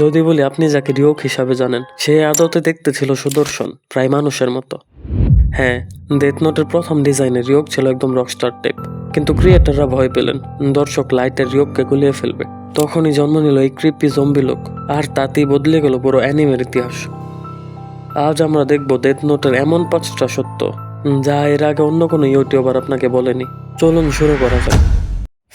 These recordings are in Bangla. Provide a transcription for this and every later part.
যদি বলি আপনি যাকে রিওক হিসাবে জানেন, সে আদতে দেখতে ছিল সুদর্শন, প্রায় মানুষের মতো। হ্যাঁ ডেথ নোটের প্রথম ডিজাইনে রিওক ছিল একদম রকস্টার টেপ কিন্তু ক্রিয়েটাররা ভয় পেলেন, দর্শক লাইটের রিওককে গুলিয়ে ফেলবে। তখনই জন্ম নিল এই ক্রিপি জম্বি লোক, আর তাতেই বদলে গেল পুরো অ্যানিমের ইতিহাস। আজ আমরা দেখব ডেথ নোটের এমন পাঁচটা সত্য, যা এর আগে অন্য কোনো ইউটিউবার আপনাকে বলেনি। চলুন শুরু করা যাক।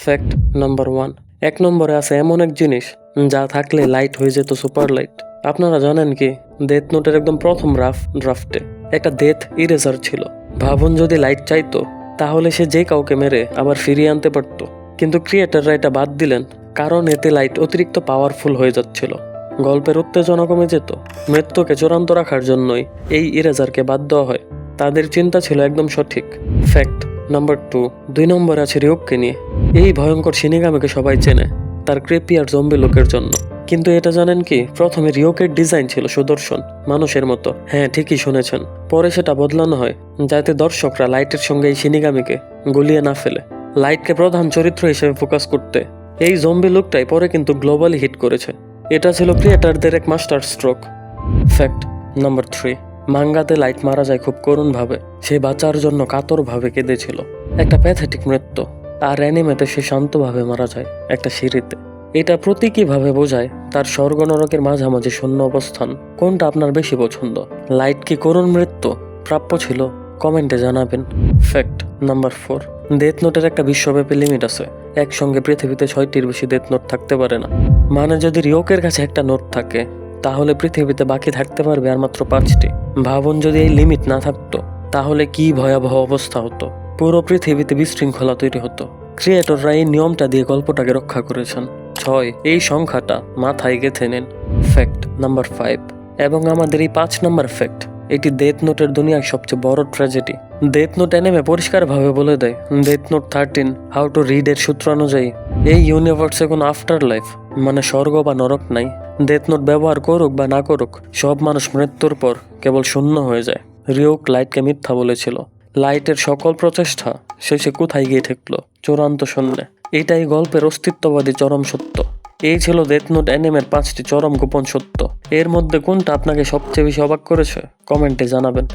ফ্যাক্ট নাম্বার ওয়ান এক নম্বরে আছে এমন এক জিনিস, যা থাকলে লাইট হয়ে যেত সুপার লাইট আপনারা জানেন কি? ডেথ নোটের একদম প্রথম রাফ ড্রাফটে একটা ডেথ ইরেজার ছিল। ভাবুন যদি লাইট চাইতো, তাহলে সে যে কাউকে মেরে আবার ফিরিয়ে আনতে পারতো। কিন্তু ক্রিয়েটাররা এটা বাদ দিলেন, কারণ এতে লাইট অতিরিক্ত পাওয়ারফুল হয়ে যাচ্ছিল। গল্পের উত্তেজনা কমে যেত। মৃত্যুকে চূড়ান্ত রাখার জন্যই এই ইরেজারকে বাদ দেওয়া হয়। তাদের চিন্তা ছিল একদম সঠিক। ফ্যাক্ট নাম্বার টু দুই নম্বর আছে রিওককে নিয়ে এই ভয়ঙ্কর সিনিগামিকে সবাই চেনে, তার ক্রেপি আর জম্বি লোকের জন্য। কিন্তু এটা জানেন কি? প্রথমে রিওকের ডিজাইন ছিল সুদর্শন, মানুষের মতো। হ্যাঁ ঠিকই শুনেছেন। পরে সেটা বদলানো হয়, যাতে দর্শকরা লাইটের সঙ্গে এই সিনিগামিকে গুলিয়ে না ফেলে। লাইটকে প্রধান চরিত্র হিসেবে ফোকাস করতে। এই জম্বি লুকটাই পরে কিন্তু গ্লোবালি হিট করেছে। এটা ছিল ক্রিয়েটারদের এক master stroke fact number three মাঙ্গাতে Light মারা যায় খুব করুণভাবে। সে বাঁচার জন্য কাতরভাবে কেঁদেছিল। একটা প্যাথেটিক মৃত্যু আর অ্যানিমেতে সে শান্তভাবে মারা যায় একটা সিঁড়িতে। এটা প্রতীকীভাবে বোঝায় তার স্বর্গ নরকের মাঝামাঝি শূন্য অবস্থান। কোনটা আপনার বেশি পছন্দ? লাইট কি করুণ মৃত্যু? প্রাপ্য ছিল। কমেন্টে জানাবেন। Fact number four. ডেথ নোটের একটা বিশ্বব্যাপী লিমিট আছে। একসঙ্গে পৃথিবীতে ছয়টির বেশি ডেথ নোট থাকতে পারে না। মানে যদি রিওকের কাছে একটা নোট থাকে, তাহলে পৃথিবীতে বাকি থাকতে পারবে আর মাত্র পাঁচটি। ভাবুন যদি এই লিমিট না থাকতো, তাহলে কি ভয়াবহ অবস্থা হতো? পুরো পৃথিবীতে বিশৃঙ্খলা তৈরি হতো। ক্রিয়েটররা এই নিয়মটা দিয়ে গল্পটাকে রক্ষা করেছেন। ছয়, এই সংখ্যাটা মাথায় গেঁথে নেন। Fact number five. এবং আমাদের এই পাঁচ নাম্বার ফ্যাক্ট, এটি ডেথ নোটের দুনিয়ার সবচেয়ে বড় ট্র্যাজেডি। ডেথ নোট এনেমে পরিষ্কারভাবে বলে দেয়, Death Note thirteen, how to read এর সূত্র অনুযায়ী, এই ইউনিভার্সে কোনো আফটার লাইফ মানে স্বর্গ বা নরক নাই। ডেথ নোট ব্যবহার করুক বা না করুক, সব মানুষ মৃত্যুর পর কেবল শূন্য হয়ে যায়। রিওক লাইটকে মিথ্যা বলেছিল। লাইটের সকল প্রচেষ্টা শেষে কোথায় গিয়ে ঠেকল চূড়ান্ত শূন্যে? এটাই গল্পের অস্তিত্ববাদী চরম সত্য। এই ছিল ডেথ অ্যানিমের পাঁচটি চরম গোপন সত্য। এর মধ্যে কোনটা আপনাকে সবচেয়ে বেশি অবাক করেছে? কমেন্টে জানাবেন।